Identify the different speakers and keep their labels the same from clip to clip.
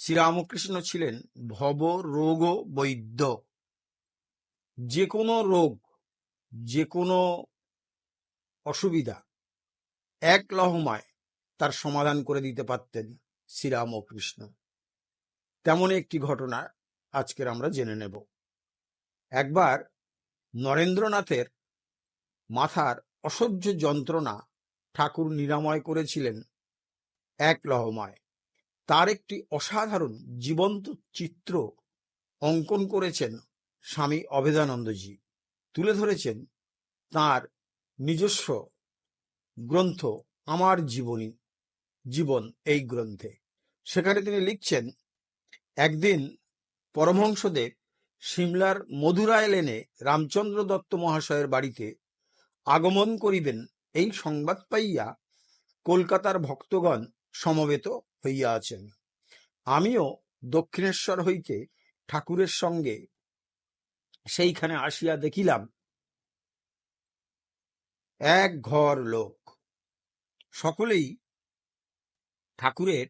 Speaker 1: শ্রীরামকৃষ্ণ ছিলেন ভব রোগ বৈদ্য। যে কোনো রোগ যে কোনো অসুবিধা এক লহমায় তার সমাধান করে দিতে পারতেন শ্রীরামকৃষ্ণ। তেমন একটি ঘটনা আজকের আমরা জেনে নেব। একবার নরেন্দ্রনাথের মাথার অসহ্য যন্ত্রণা ঠাকুর নিরাময় করেছিলেন এক লহমায়। তার একটি অসাধারণ জীবন্ত চিত্র অঙ্কন করেছেন স্বামী অভেদানন্দজি তুলে ধরেছেন তার নিজস্ব গ্রন্থ আমার জীবনী, জীবন এই গ্রন্থে। সেখানে তিনি লিখছেন, একদিন পরমহংসদেব সিমলার মধুরায় লেনে রামচন্দ্র দত্ত মহাশয়ের বাড়িতে আগমন করিবেন। এই সংবাদ পাইয়া কলকাতার ভক্তগণ সমবেত হইয়া আছেন আমিও দক্ষিণেশ্বর হইতে ঠাকুরের সঙ্গে সেইখানে আসিয়া দেখিলাম, এক ঘর লোক। সকলেই ঠাকুরের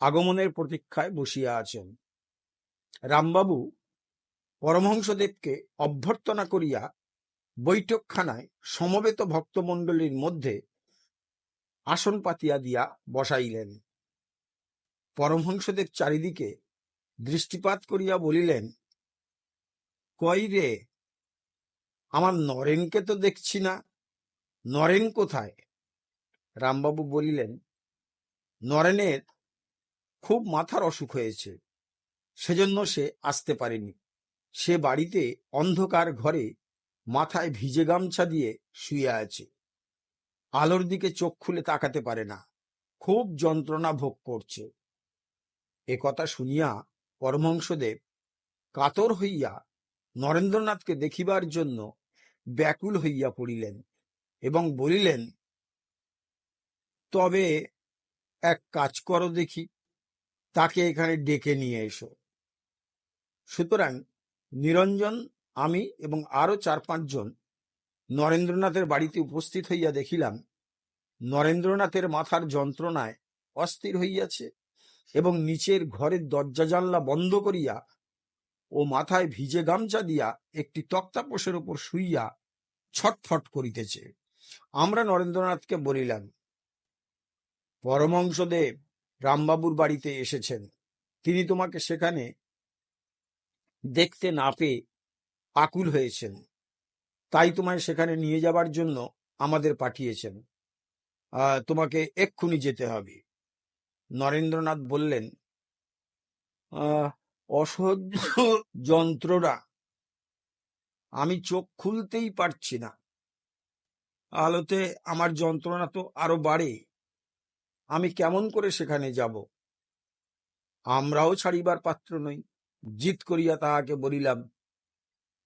Speaker 1: আগমনের প্রতীক্ষায় বসিয়া আছেন। রামবাবু পরমহংসদেবকে অভ্যর্থনা করিয়া বৈঠকখানায় সমবেত ভক্তমণ্ডলীর মধ্যে আসন পাতিয়া দিয়া বসাইলেন। পরমহংসদেব চারিদিকে দৃষ্টিপাত করিয়া বলিলেন, কই রে? আমার নরেনকে তো দেখছি না। নরেন কোথায়? রামবাবু বলিলেন, নরেনের খুব মাথার অসুখ হয়েছে। সেজন্য সে আসতে পারেনি। সে বাড়িতে অন্ধকার ঘরে মাথায় ভিজে গামছা দিয়ে শুয়ে আছে। আলোর দিকে চোখ খুলে তাকাতে পারে না। খুব যন্ত্রণা ভোগ করছে। এ কথা শুনিয়া পরমহংসদেব কাতর হইয়া নরেন্দ্রনাথকে দেখিবার জন্য ব্যাকুল হইয়া পড়িলেন এবং বলিলেন, তবে এক কাজ করো দেখি, তাকে এখানে ডেকে নিয়ে এসো। সুতরাং নিরঞ্জন, আমি এবং আরও চার পাঁচজন নরেন্দ্রনাথের বাড়িতে উপস্থিত হইয়া দেখিলাম, নরেন্দ্রনাথের মাথার যন্ত্রণায় অস্থির হইয়াছে এবং নিচের ঘরের দরজা জানলা বন্ধ করিয়া ও মাথায় ভিজে গামছা দিয়া একটি তক্তাপোষের উপর শুইয়া ছটফট করিতেছে। আমরা নরেন্দ্রনাথকে বলিলাম পরমংসদেব রামবাবুর বাড়িতে এসেছেন। তিনি তোমাকে সেখানে দেখতে না পেয়ে আকুল হয়েছেন। তাই তোমায় সেখানে নিয়ে যাবার জন্য আমাদের পাঠিয়েছেন। তোমাকে এক্ষুনি যেতে হবে। নরেন্দ্রনাথ বললেন অসহ্য যন্ত্রণা। আমি চোখ খুলতেই পারছি না। আলোতে আমার যন্ত্রণা তো আরও বাড়ে। আমি কেমন করে সেখানে যাব? আমরাও ছাড়িবার পাত্র নই। জিত করিয়া তাহাকে বলিলাম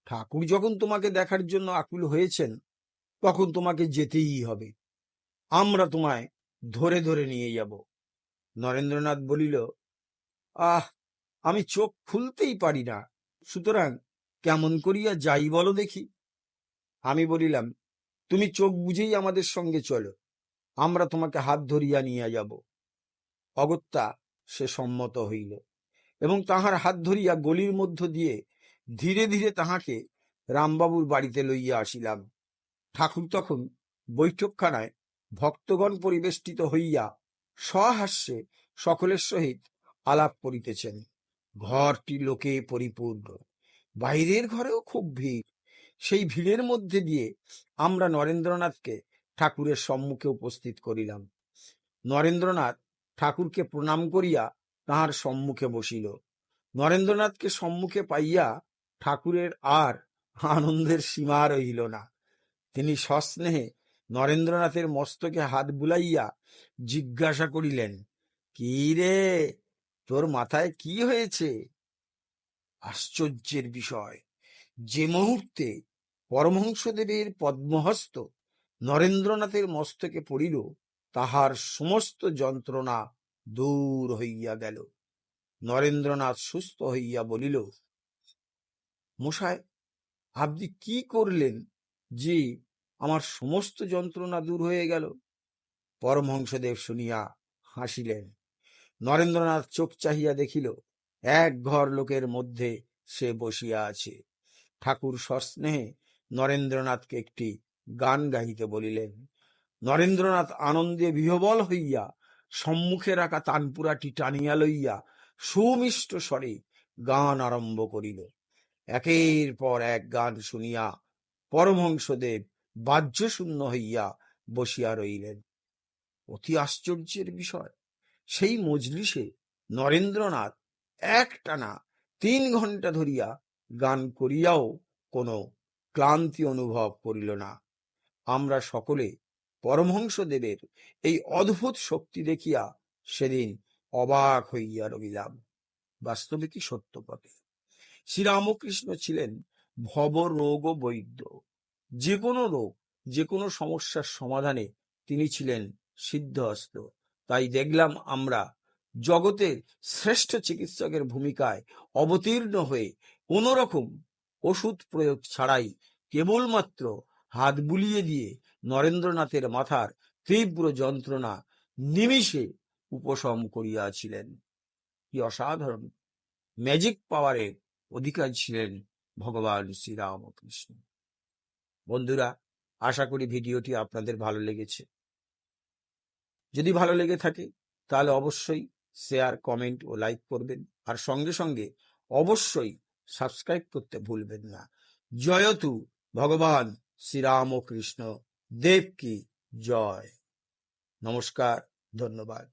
Speaker 1: ঠাকুর যখন তোমাকে দেখার জন্য আকুল হয়েছেন, তখন তোমাকে যেতেই হবে। আমরা তোমায় ধরে ধরে নিয়ে যাব। নরেন্দ্রনাথ বলিল, আহ, আমি চোখ খুলতেই পারি না। সুতরাং কেমন করিয়া যাই বলো দেখি। আমি বলিলাম, তুমি চোখ বুঝেই আমাদের সঙ্গে চলো। আমরা তোমাকে হাত ধরিয়া নিয়ে যাব। অগত্যা সে সম্মত হইল এবং তাহার হাত ধরিয়া গলির মধ্য দিয়ে ধীরে ধীরে তাহাকে রামবাবুর বাড়িতে লইয়া আসিলাম। ঠাকুর তখন বৈঠকখানায় ভক্তগণ পরিবেষ্টিত হইয়া সহাস্যে সকলের সহিত আলাপ করিতেছেন। ঘরটি লোকে পরিপূর্ণ। বাইরের ঘরেও খুব ভিড়। সেই ভিড়ের মধ্যে দিয়ে আমরা নরেন্দ্রনাথকে ঠাকুরের সম্মুখে উপস্থিত করিলাম। নরেন্দ্রনাথ ঠাকুরকে প্রণাম করিয়া তাহার সম্মুখে বসিল। নরেন্দ্রনাথকে সম্মুখে পাইয়া ঠাকুরের আর আনন্দের সীমা রহিল না। তিনি সস্নেহে নরেন্দ্রনাথের মস্তকে হাত বুলাইয়া জিজ্ঞাসা করিলেন, কি রে, তোর মাথায় কি হয়েছে? আশ্চর্যের বিষয়, যে মুহূর্তে পরমহংসদেবের পদ্মহস্ত নরেন্দ্রনাথের মস্তকে পড়িল, তাহার সমস্ত যন্ত্রণা দূর হইয়া গেল। নরেন্দ্রনাথ সুস্থ হইয়া বলিল মশাই আপনি কি করলেন যে আমার সমস্ত যন্ত্রণা দূর হয়ে গেল? পরমহংসদেব শুনিয়া হাসিলেন। নরেন্দ্রনাথ চোখ চাহিয়া দেখিল, এক ঘর লোকের মধ্যে সে বসিয়া আছে। ঠাকুর সস্নেহে নরেন্দ্রনাথকে একটি গান গাহিতে বলিলেন, নরেন্দ্রনাথ আনন্দে বিহবল হইয়া, সম্মুখে রাখা তানপুরাটি টানিয়া লইয়া সুমিষ্ট স্বরে গান আরম্ভ করিল। একের পর এক গান শুনিয়া পরমহংসদেব বাহ্যশূন্য হইয়া বসিয়া রইলেন অতি আশ্চর্যের বিষয়, সেই মজলিসে নরেন্দ্রনাথ একটানা তিন ঘণ্টা ধরিয়া গান করিয়াও কোনো ক্লান্তি অনুভব করিল না। আমরা সকলে পরমহংসদেবের এই অদ্ভুত শক্তি দেখিয়া সেদিন অবাক হইয়া রইলাম বাস্তবে কি সত্য পথে শ্রীরামকৃষ্ণ ছিলেন ভব ভবরোগ বৈদ্য যে কোনো রোগ যে কোনো সমস্যার সমাধানে তিনি ছিলেন সিদ্ধহস্ত। তাই দেখলাম আমরা জগতের শ্রেষ্ঠ চিকিৎসকের ভূমিকায় অবতীর্ণ হয়ে কোন রকম ওষুধ প্রয়োগ ছাড়াই কেবলমাত্র হাত বুলিয়ে দিয়ে নরেন্দ্রনাথের মাথার তীব্র যন্ত্রণা নিমিষে উপশম করিয়াছিলেন। কি অসাধারণ! ম্যাজিক পাওয়ারের অধিকারী ছিলেন ভগবান শ্রীরামকৃষ্ণ। বন্ধুরা, আশা করি ভিডিওটি আপনাদের ভালো লেগেছে। যদি ভালো লেগে থাকে, তাহলে অবশ্যই শেয়ার, কমেন্ট ও লাইক করবেন। আর সঙ্গে সঙ্গে অবশ্যই সাবস্ক্রাইব করতে ভুলবেন না। জয়তু ভগবান শ্রীরামকৃষ্ণ। দেব কি জয়। নমস্কার, ধন্যবাদ।